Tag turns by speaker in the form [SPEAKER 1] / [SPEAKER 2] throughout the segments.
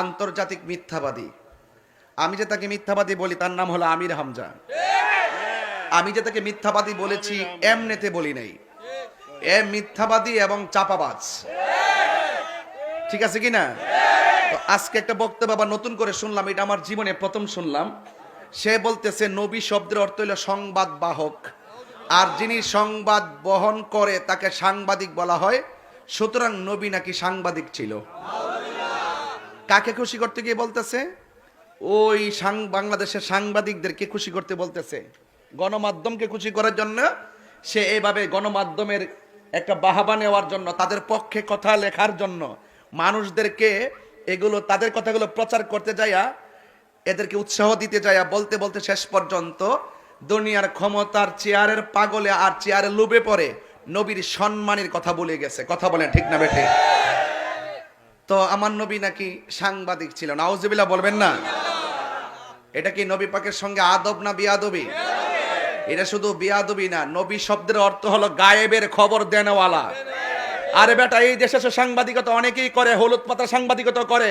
[SPEAKER 1] আন্তর্জাতিক মিথ্যাবাদী। আমি যে তাকে মিথ্যাবাদী বলি, তার নাম হলো আমির হামজা। আমি যে তাকে মিথ্যাবাদী বলেছি, এমনেতে বলি নাই। এ মিথ্যাবাদী এবং চাপাবাজ। ঠিক আছে কি না? আজকে একটা বক্তব্য আবার নতুন করে শুনলাম, এটা আমার জীবনে প্রথম শুনলাম। সে বলতেছে, নবী শব্দের অর্থ হলো সংবাদ বাহক আর যিনি সংবাদ বহন করে, তাকে সাংবাদিক বলা হয়। সুতরাং নবী নাকি সাংবাদিক ছিল। কাকে খুশি করতে গিয়ে বলতেছে? ওই সাং- বাংলাদেশের সাংবাদিকদেরকে খুশি করতে বলতেছে। গণমাধ্যমকে খুশি করার জন্য সে এইভাবে গণমাধ্যমের একটা বাহাবা নেওয়ার জন্য, তাদের পক্ষে কথা লেখার জন্য মানুষদেরকে এগুলো, তাদের কথাগুলো প্রচার করতে যাইয়া, এদেরকে উৎসাহ দিতে যাইয়া, বলতে বলতে শেষ পর্যন্ত দুনিয়ার ক্ষমতার চেয়ারের পাগলে আর চেয়ারে লুবে পড়ে নবীর সম্মানের কথা বলে গেছে। কথা বলেন ঠিক না বেঠে? তো আমার নবী নাকি সাংবাদিক ছিল নাউজুবিল্লাহ বলবেন না? এটা কি নবী পাকের সঙ্গে আদব না বিয়াদবি? এটা শুধু বিয়াদবি না, নবী শব্দের অর্থ হলো গায়েবের খবর দেনওয়ালা। আরে বেটা, এই দেশে সাংবাদিকতা অনেকেই করে, হলুদ পাতা সাংবাদিকতা করে।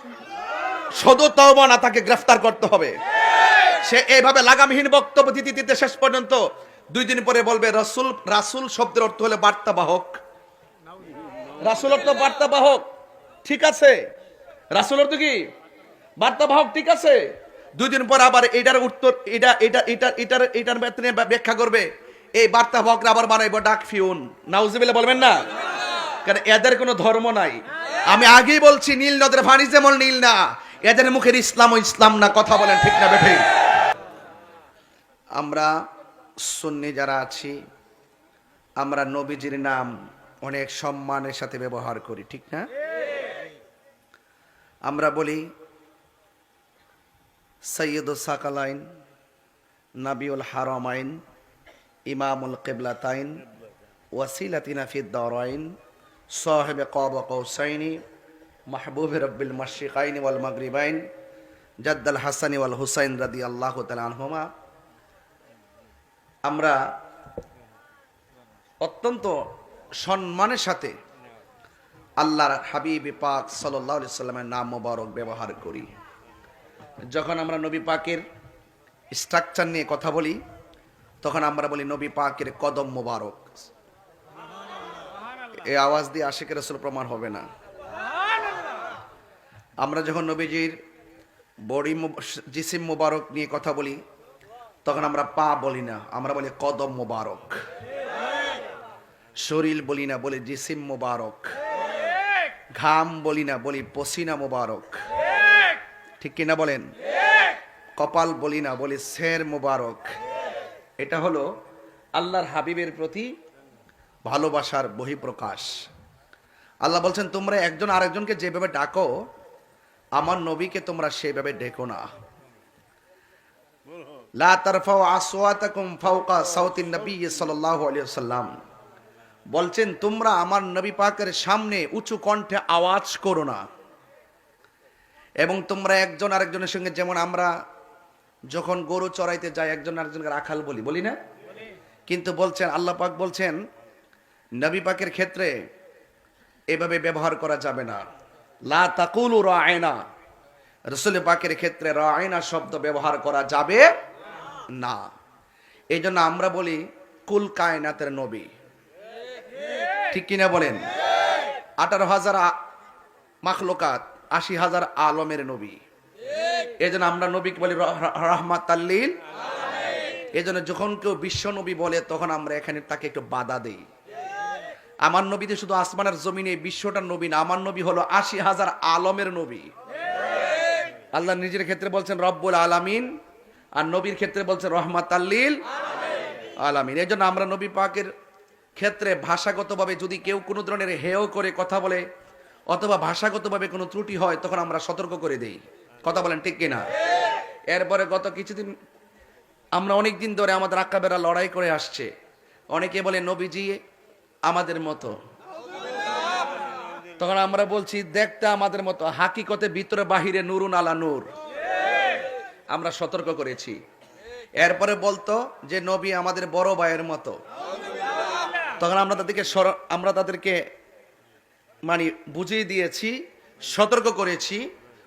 [SPEAKER 1] সদর তওবা তাকে গ্রেফতার করতে হবে। সে এইভাবে লাগামহীন বক্তব্য দিতে দিতে শেষ পর্যন্ত দুই দিন পরে বলবে, রাসূল রাসূল শব্দের অর্থ হলে বার্তাবাহক। রাসূল অর্থ বার্তাবাহক, ঠিক আছে। রাসূল অর্থ কি? বার্তাবাহক, ঠিক আছে। দুই দিন পর আবার এটার উত্তর, এটা এটা এটা, এটার এটার ব্যাখ্যা করবে। এই বার্তা বার্তাবাহকরা আবার বানাইবো ডাক ফিউন। নাউজুবিল্লাহ বলবেন না? কারণ এদের কোনো ধর্ম নাই। আমি আগেই বলছি, নীল নদের পানি যেমন নীল না। এদের মুখের ইসলাম ও ইসলাম না, কথা বলেন ঠিক না, বেঠে। আমরা সুন্নি যারা আছি, আমরা নবীজির নাম অনেক সম্মানের সাথে ব্যবহার করি, ঠিক না? আমরা বলি সৈয়দ সাকালাইন, নাবিউল হারমাইন, ইমামুল কেবলাতাইন, ওয়াসিলাতিনা ফিদ্দারাইন সাহেব কব কৌসাইনি মাহবুব রব্বিল মশিকাইন ওয়াল মাগরিবাইন, জাদ্দাল হাসানি ওয়াল হুসাইন রাদি আল্লাহ আনহুমা। আমরা অত্যন্ত সম্মানের সাথে আল্লাহর হাবিব পাক সাল্লাহ সাল্লামের নাম মোবারক ব্যবহার করি। যখন আমরা নবী পাকের স্ট্রাকচার নিয়ে কথা বলি, তখন আমরা বলি নবী পাকের কদম মোবারক। এই আওয়াজ দিয়ে আশেকের রসুল প্রমাণ হবে না। আমরা যখন নবীজির বডি জিসিম মোবারক নিয়ে কথা বলি, তখন আমরা পা বলি না, আমরা বলি কদম মোবারক। শরীর বলি না, বলি জিসিম মোবারক। ঘাম বলি না, বলি পসিনা মোবারক। ঠিক কিনা বলেন? কপাল বলি না, বলি শের মোবারক। এটা হলো আল্লাহর হাবিবের প্রতি ভালোবাসার বহিঃপ্রকাশ। আল্লাহ বলছেন, তোমরা একজন আরেকজনকে যেভাবে ডাকো আমার নবীকে তোমরা সেভাবে ডেকো না। বলছেন, তোমরা আমার নবী পাকের সামনে উঁচু কণ্ঠে আওয়াজ করো না। এবং তোমরা একজন আরেকজনের সঙ্গে, যেমন আমরা যখন গরু চড়াইতে যাই, একজন আরেকজনকে রাখাল বলি বলি না? কিন্তু বলছেন, আল্লাহ পাক বলছেন, নবী পাকের ক্ষেত্রে এভাবে ব্যবহার করা যাবে না। লা তাকুলু রায়না রসুল পাকের ক্ষেত্রে রায়না শব্দ ব্যবহার করা যাবে না। এই জন্য আমরা বলি, কুল কায়নাতের নবী। ঠিক কিনা বলেন? আঠারো হাজার মাখলোকাত, আশি হাজার আলমের নবী। এই জন্য আমরা নবীকে বলি রহমাত আল্লিল এই জন্য যখন কেউ বিশ্ব নবী বলে, তখন আমরা এখানে তাকে একটু বাধা দেই। আমার নবীতে শুধু আসমানের জমিনে, বিশ্বটার নবী না, আমার নবী হলো আশি হাজার আলমের নবী। আল্লাহ নিজের ক্ষেত্রে বলছেন রব্বুল আলামিন, আর নবীর ক্ষেত্রে বলছেন রহমাত আল্লিল আলামিন। এই জন্য আমরা নবী পাকের ক্ষেত্রে ভাষাগতভাবে যদি কেউ কোনো ধরনের হেয় করে কথা বলে, অথবা ভাষাগতভাবে কোনো ত্রুটি হয়, তখন আমরা সতর্ক করে দেই। কথা বলেন ঠিক কিনা? এরপরে গত কিছুদিন আমরা অনেক দিন ধরে আমাদের আক্কাবেরা লড়াই করে আসছে। অনেকে বলে, নবীজি আমাদের মতো। তখন আমরা বলছি, দেখতে আমাদের মতো। হাকিকতে ভিতরে, বাহিরে নুরুন আলা নূর। আমরা সতর্ক করেছি। এরপরে বলতো যে, নবী আমাদের বড় ভাইয়ের মতো। তখন আমরা তাদেরকে আমরা তাদেরকে মানে বুঝিয়ে দিয়েছি, সতর্ক করেছি।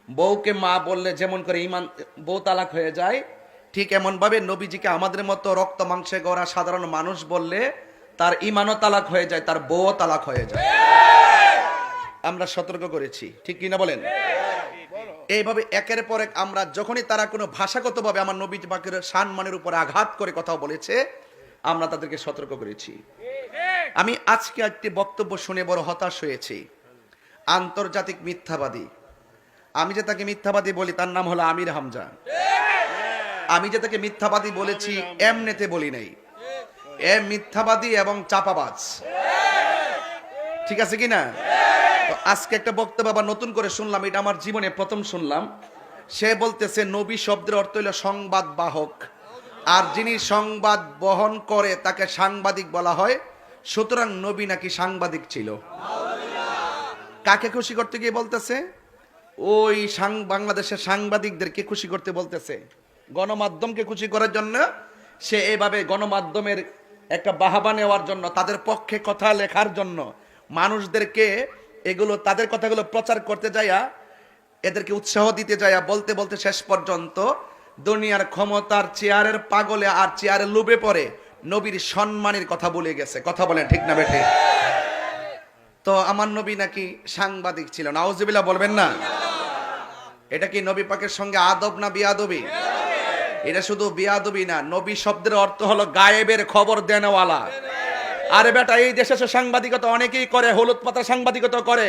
[SPEAKER 1] বউকে মা বললে যেমন করে ইমান, বউ তালাক হয়ে যায়, ঠিক এমনভাবে নবীজিকে আমাদের মতো রক্ত মাংসে গড়া সাধারণ মানুষ বললে তার ইমানও তালাক হয়ে যায়, তার বউও তালাক হয়ে যায়। আমরা সতর্ক করেছি, ঠিক কিনা বলেন? এইভাবে একের পর এক আমরা যখনই তারা কোনো ভাষাগতভাবে আমার নবী পাকের সম্মানের উপর আঘাত করে কথা বলেছে, আমরা তাদেরকে সতর্ক করেছি। আমি আজকে একটি বক্তব্য শুনে বড় হতাশ হয়েছি। আন্তর্জাতিক মিথ্যাবাদী। আমি যে তাকে মিথ্যাবাদী বলি, তার নাম হলো আমির হামজা। আমি যে তাকে মিথ্যাবাদী বলেছি, এমনেতে বলি নাই। এ মিথ্যাবাদী এবং চাপাবাজ। ঠিক আছে কি না তো আজকে একটা বক্তব্য আবার নতুন করে শুনলাম, এটা আমার জীবনে প্রথম শুনলাম। সে বলতেছে, নবী শব্দের অর্থ হলো সংবাদ বাহক। আর যিনি সংবাদ বহন করে, তাকে সাংবাদিক বলা হয়। সুতরাং নবী নাকি সাংবাদিক ছিল। কাকে খুশি করতে গিয়ে বলতেছে? ওই সাং বাংলাদেশের সাংবাদিকদেরকে খুশি করতে বলতেছে। গণমাধ্যমকে খুশি করার জন্য সে এভাবে গণমাধ্যমের একটা বাহাবা নেওয়ার জন্য, তাদের পক্ষে কথা লেখার জন্য। মানুষদেরকে এগুলো, তাদের কথাগুলো প্রচার করতে যাইয়া, এদেরকে উৎসাহ দিতে যাইয়া, বলতে বলতে শেষ পর্যন্ত দুনিয়ার ক্ষমতার চেয়ারের পাগলে আর চেয়ারে লুবে পড়ে নবীর সম্মানের কথা বলে গেছে। কথা বলেন, ঠিক না বেঠে? তো আমার নবী নাকি সাংবাদিক ছিল নাউজুবিল্লাহ, বলবেন না? এটা কি নবী পাকের সঙ্গে আদব না বিয়াদবি? এটা শুধু বিয়াদবি না, নবী শব্দের অর্থ হলো গায়েবের খবর দেনওয়ালা। আরে বেটা, এই দেশে সাংবাদিকতা অনেকেই করে, হলুদ পাতা সাংবাদিকতা করে।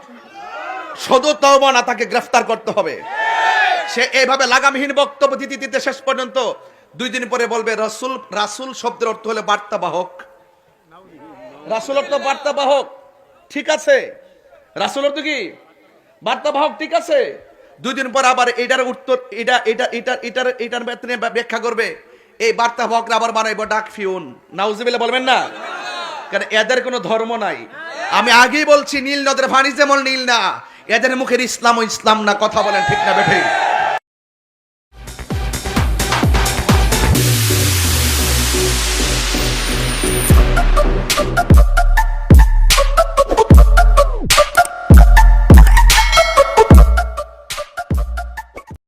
[SPEAKER 1] সদর তওবা তাকে গ্রেফতার করতে হবে। সে এইভাবে লাগামহীন বক্তব্য দিতে দিতে শেষ পর্যন্ত দুই দিন পরে বলবে, রাসূল রাসূল শব্দের অর্থ হলো বার্তাবাহক। রাসূল অর্থ বার্তাবাহক, ঠিক আছে। রাসূল অর্থ কি? বার্তাবাহক, ঠিক আছে। দুই দিন পর আবার এটার উত্তর, এটা এটা এটা, এটার এটার বেতনে ব্যাখ্যা করবে। এই বার্তা বার্তাবাহকরা আবার বানাইবো ডাক ফিউন। নাউজুবিল্লাহ বলবেন না? কারণ এদের কোনো ধর্ম নাই। আমি আগেই বলছি, নীল নদের পানি যেমন নীল না এদের মুখের ইসলাম ও ইসলাম না কথা বলেন ঠিক না বেঠিক